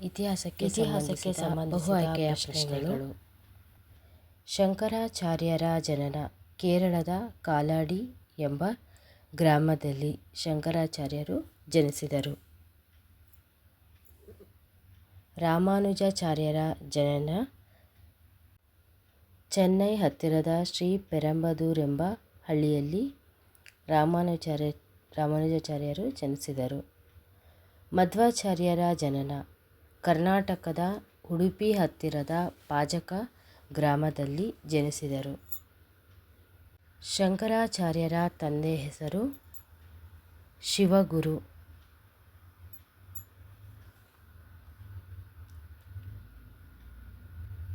ಇತಿಹಾಸಕ್ಕೆ ಇತಿಹಾಸಕ್ಕೆ ಸಂಬಂಧಿಸಿದ ಬಹು ಸಂಬಂಧಿಸಿದ ಆಯ್ಕೆಯ ಪ್ರಶ್ನೆಗಳು. ಶಂಕರಾಚಾರ್ಯರ ಜನನ ಕೇರಳದ ಕಾಲಾಡಿ ಎಂಬ ಗ್ರಾಮದಲ್ಲಿ ಶಂಕರಾಚಾರ್ಯರು ಜನಿಸಿದರು. ರಾಮಾನುಜಾಚಾರ್ಯರ ಜನನ ಚೆನ್ನೈ ಹತ್ತಿರದ ಶ್ರೀ ಪೆರಂಬದೂರೆಂಬ ಹಳ್ಳಿಯಲ್ಲಿ ರಾಮಾನುಚಾರ್ಯ ರಾಮಾನುಜಾಚಾರ್ಯರು ಜನಿಸಿದರು. ಮಧ್ವಾಚಾರ್ಯರ ಜನನ ಕರ್ನಾಟಕದ ಉಡುಪಿ ಹತ್ತಿರದ ಪಾಜಕ ಗ್ರಾಮದಲ್ಲಿ ಜನಿಸಿದರು. ಶಂಕರಾಚಾರ್ಯರ ತಂದೆ ಹೆಸರು ಶಿವಗುರು.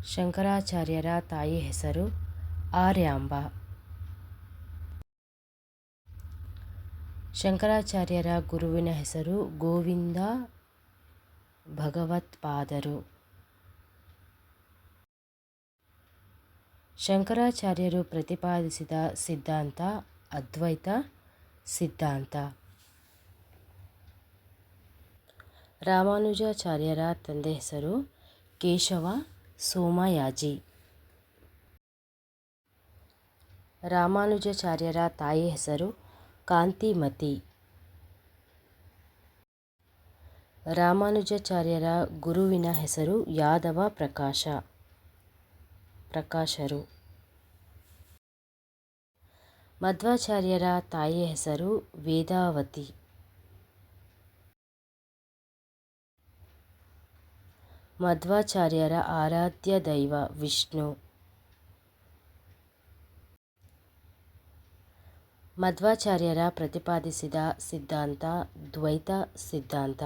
ಶಂಕರಾಚಾರ್ಯರ ತಾಯಿ ಹೆಸರು ಆರ್ಯಾಂಬ. ಶಂಕರಾಚಾರ್ಯರ ಗುರುವಿನ ಹೆಸರು ಗೋವಿಂದ ಭಗವತ್ಪಾದರು. ಶಂಕರಾಚಾರ್ಯರು ಪ್ರತಿಪಾದಿಸಿದ ಸಿದ್ಧಾಂತ ಅದ್ವೈತ ಸಿದ್ಧಾಂತ. ರಾಮಾನುಜಾಚಾರ್ಯರ ತಂದೆ ಹೆಸರು ಕೇಶವ ಸೋಮಯಾಜಿ. ರಾಮಾನುಜಾಚಾರ್ಯರ ತಾಯಿ ಹೆಸರು ಕಾಂತಿಮತಿ. ರಾಮಾನುಜಾಚಾರ್ಯರ ಗುರುವಿನ ಹೆಸರು ಯಾದವ ಪ್ರಕಾಶ. ಪ್ರಕಾಶರು. ಮಧ್ವಾಚಾರ್ಯರ ತಾಯಿಯ ಹೆಸರು ವೇದಾವತಿ. ಮಧ್ವಾಚಾರ್ಯರ ಆರಾಧ್ಯ ದೈವ ವಿಷ್ಣು. ಮಧ್ವಾಚಾರ್ಯರ ಪ್ರತಿಪಾದಿಸಿದ ಸಿದ್ಧಾಂತ ದ್ವೈತ ಸಿದ್ಧಾಂತ.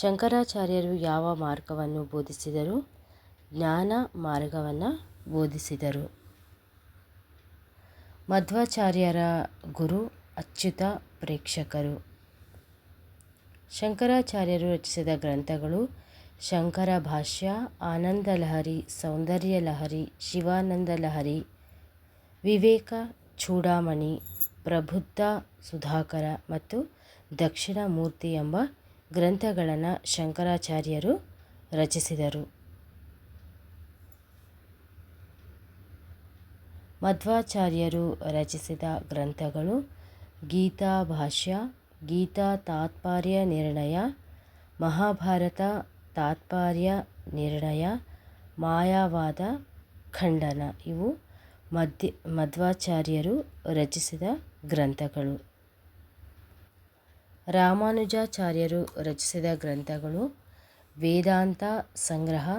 ಶಂಕರಾಚಾರ್ಯರು ಯಾವ ಮಾರ್ಗವನ್ನು ಬೋಧಿಸಿದರು? ಜ್ಞಾನ ಮಾರ್ಗವನ್ನು ಬೋಧಿಸಿದರು. ಮಧ್ವಾಚಾರ್ಯರ ಗುರು, ಅಚ್ಯುತ ಪ್ರೇಕ್ಷಕರು. ಶಂಕರಾಚಾರ್ಯರು ರಚಿಸಿದ ಗ್ರಂಥಗಳು ಶಂಕರ ಭಾಷ್ಯ, ಆನಂದ ಲಹರಿ, ಸೌಂದರ್ಯ ಲಹರಿ, ಶಿವಾನಂದ ಲಹರಿ, ವಿವೇಕ ಚೂಡಾಮಣಿ, ಪ್ರಬುದ್ಧ ಸುಧಾಕರ ಮತ್ತು ದಕ್ಷಿಣಾಮೂರ್ತಿ ಎಂಬ ಗ್ರಂಥಗಳನ್ನು ಶಂಕರಾಚಾರ್ಯರು ರಚಿಸಿದರು. ಮಧ್ವಾಚಾರ್ಯರು ರಚಿಸಿದ ಗ್ರಂಥಗಳು ಗೀತಾ ಭಾಷ್ಯ, ಗೀತಾ ತಾತ್ಪರ್ಯ ನಿರ್ಣಯ, ಮಹಾಭಾರತ ತಾತ್ಪರ್ಯ ನಿರ್ಣಯ, ಮಾಯಾವಾದ ಖಂಡನ ಇವು ಮಧ್ಯ ಮಧ್ವಾಚಾರ್ಯರು ರಚಿಸಿದ ಗ್ರಂಥಗಳು. ರಾಮಾನುಜಾಚಾರ್ಯರು ರಚಿಸಿದ ಗ್ರಂಥಗಳು ವೇದಾಂತ ಸಂಗ್ರಹ,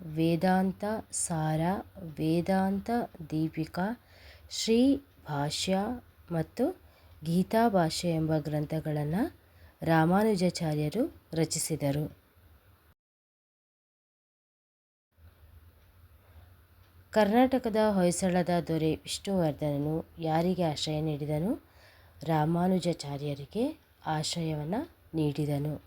ವೇದಾಂತ ಸಾರ, ವೇದಾಂತ ದೀಪಿಕಾ, ಶ್ರೀ ಭಾಷ್ಯ ಮತ್ತು ಗೀತಾ ಭಾಷ್ಯ ಎಂಬ ಗ್ರಂಥಗಳನ್ನು ರಾಮಾನುಜಾಚಾರ್ಯರು ರಚಿಸಿದರು. ಕರ್ನಾಟಕದ ಹೊಯ್ಸಳದ ದೊರೆ ವಿಷ್ಣುವರ್ಧನನು ಯಾರಿಗೆ ಆಶ್ರಯ ನೀಡಿದನು? ರಾಮಾನುಜಾಚಾರ್ಯರಿಗೆ. ಆಶ್ರಯವನ್ನು ನೀಡಿದನು.